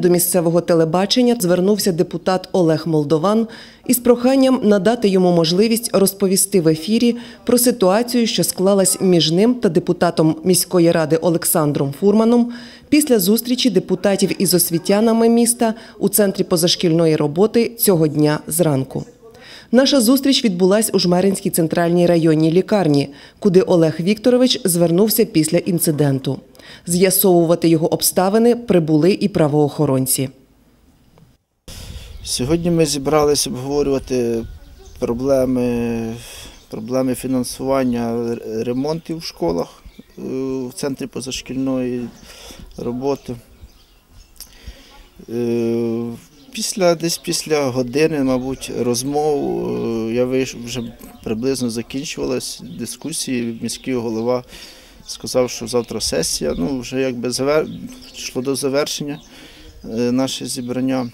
До місцевого телебачення звернувся депутат Олег Молдован із проханням надати йому можливість розповісти в ефірі про ситуацію, що склалась між ним та депутатом міської ради Олександром Фурманом після зустрічі депутатів із освітянами міста у центрі позашкільної роботи цього дня зранку. Наша зустріч відбулась у Жмеринській центральній районній лікарні, куди Олег Вікторович звернувся після інциденту. З'ясовувати його обставини прибули і правоохоронці. Сьогодні ми зібралися обговорювати проблеми, проблеми фінансування ремонтів в школах е, в центрі позашкільної роботи. Е, Після, десь після години, мабуть, розмов е, я вийшов, вже приблизно закінчувалась дискусії. Міський голова сказав, що завтра сесія. Ну, вже якби завер... йшло до завершення е, наше зібрання.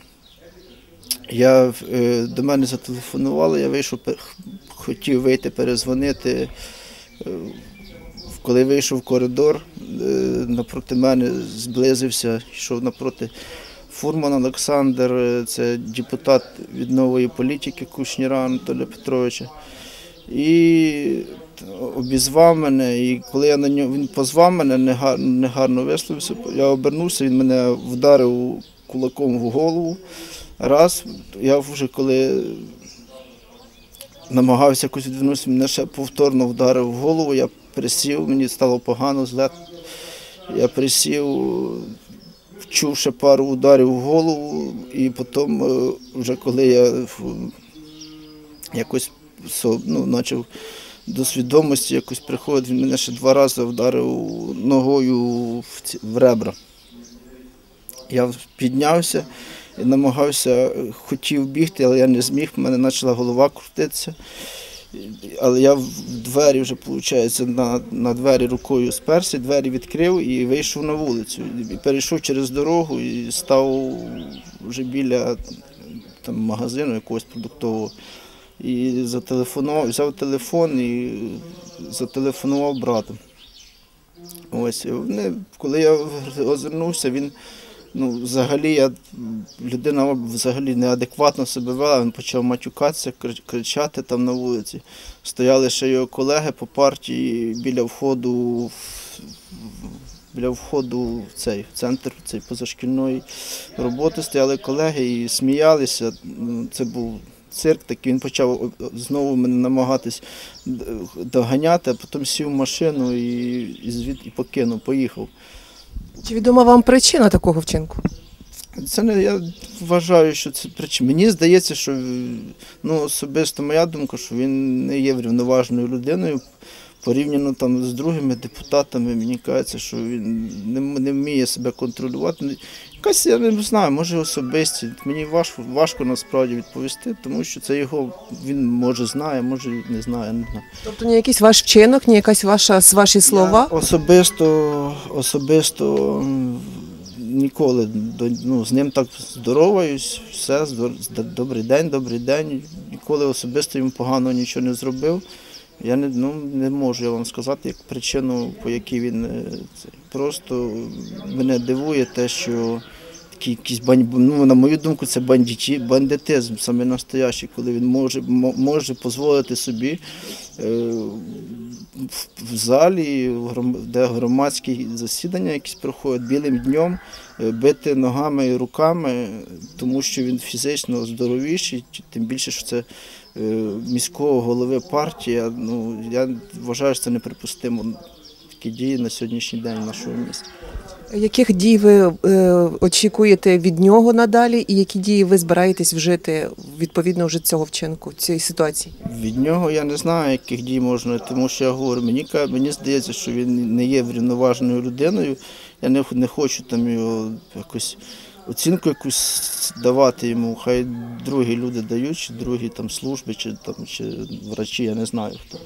Я, е, до мене зателефонували, я вийшов, хотів вийти перезвонити. Е, Коли вийшов в коридор, напроти мене зблизився, йшов напроти Фурман Олександр, це депутат від нової політики Кушніра Анатолія Петровича. І обізвав мене, і коли я на нього він позвав мене, негарно, висловився, я обернувся, він мене вдарив кулаком в голову. Раз, я вже коли намагався якось відвернутися, мене ще повторно вдарив в голову, я присів, мені стало погано, зле. Я присів, чув ще пару ударів в голову, і потім, е, вже коли я якось ну, почав до свідомості якось приходити, він мене ще два рази вдарив ногою в, ребра. Я піднявся і намагався, хотів бігти, але я не зміг, в мене почала голова крутитися. Але я в двері вже, виходить, на, на двері рукою сперся, двері відкрив і вийшов на вулицю. І перейшов через дорогу і став вже біля там, магазину якогось продуктового. І зателефонував, взяв телефон і зателефонував брату. Ось, вони, коли я озирнувся, він ну, взагалі я, людина взагалі неадекватно себе вела, він почав матюкатися, кричати там на вулиці. Стояли ще його колеги по партії біля входу біля входу в цей в центр цей позашкільної роботи. Стояли колеги і сміялися. Ну, Це був цирк так він почав знову мене намагатись доганяти, а потім сів в машину і, і звідти покинув, поїхав. Чи відома вам причина такого вчинку? Це не я вважаю, що це причина. Мені здається, що ну, особисто моя думка, що він не є врівноважною людиною. Порівняно там з другими депутатами, мені кажеться, що він не, не вміє себе контролювати. Якась я не знаю, може особисті. Мені важко, важко насправді відповісти, тому що це його він може знає, може не знає. Не знаю. Тобто ні якийсь ваш вчинок, ні якась ваша ваші слова? Я особисто, особисто ніколи ну, з ним так здороваюсь, все, добрий день, добрий день. Ніколи особисто йому погано нічого не зробив. Я не, ну, не можу я вам сказати як причину, по якій він е, це. Просто мене дивує те, що такі якісь бань, ну, на мою думку, це бандиті, бандитизм саме настоящий, коли він може, може дозволити собі е, в, залі, де громадські засідання якісь проходять білим днем, е, бити ногами і руками, тому що він фізично здоровіший, тим більше, що це е, міського голови партії. Ну, я вважаю, що це неприпустимо. Такі дії на сьогоднішній день в нашому місті. Яких дій ви е, очікуєте від нього надалі, і які дії ви збираєтесь вжити відповідно вже цього вчинку, цієї ситуації? Від нього я не знаю, яких дій можна, тому що я говорю, мені, мені здається, що він не є врівноваженою людиною. Я не, не хочу там його якось оцінку якусь давати йому. Хай другі люди дають, чи другі там служби, чи там чи врачі, я не знаю хто.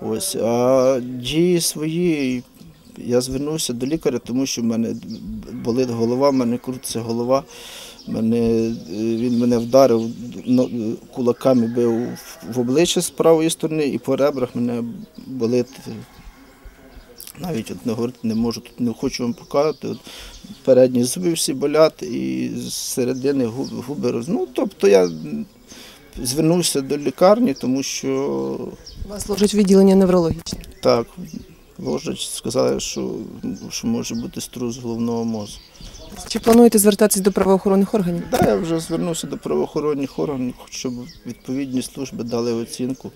Ось. А дії свої. Я звернувся до лікаря, тому що в мене болить голова, в мене крутиться голова. Мене, е, він мене вдарив, ну, кулаками бив в- обличчя з правої сторони і по ребрах мене болить. Навіть от не говорити не можу, тут не хочу вам показати. От передні зуби всі болять, і з середини губи, губи роз... Ну, тобто я звернувся до лікарні, тому що У Вас ложать відділення неврологічне. так, ложать, сказали, що, що може бути струс головного мозку. Чи плануєте звертатись до правоохоронних органів? Да, я вже звернувся до правоохоронних органів, щоб відповідні служби дали оцінку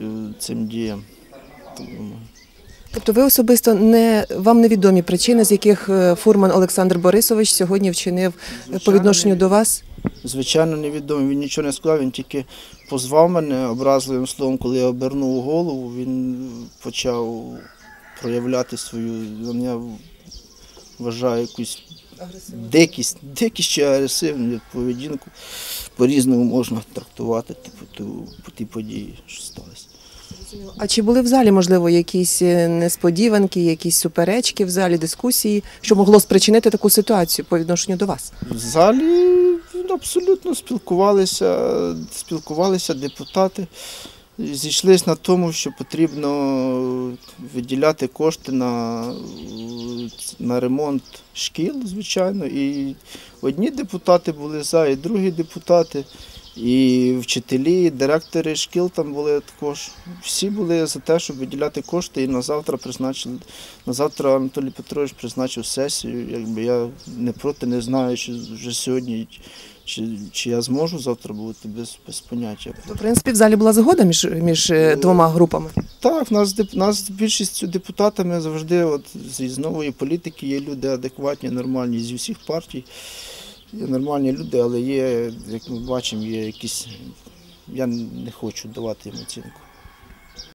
е, цим діям. Тобто ви особисто не вам невідомі причини, з яких е, фурман Олександр Борисович сьогодні вчинив е, по відношенню до вас? Звичайно, невідомо. Він нічого не сказав, він тільки позвав мене образливим словом, коли я обернув голову, він почав проявляти свою, ну, я вважаю, якусь дикість, дикість чи агресивну поведінку. По-різному можна трактувати типу, ту, по тій події, що сталося. А чи були в залі, можливо, якісь е, несподіванки, якісь суперечки в залі, дискусії, що могло спричинити таку ситуацію по відношенню до вас? В залі абсолютно спілкувалися, спілкувалися депутати. Зійшлися на тому, що потрібно виділяти кошти на, на ремонт шкіл, звичайно. І одні депутати були за, і другі депутати, і вчителі, і директори шкіл там були також. Всі були за те, щоб виділяти кошти, і на завтра призначили. На завтра Анатолій Петрович призначив сесію. Якби я не проти, не знаю, чи вже сьогодні, чи, чи я зможу завтра бути без, без поняття. В принципі, в залі була згода між, між е, двома групами. Так, в нас, нас більшістю депутатами завжди от, з, з нової політики є люди адекватні, нормальні зі всіх партій. Є нормальні люди, але є, як ми бачимо, є якісь. Я не хочу давати їм оцінку.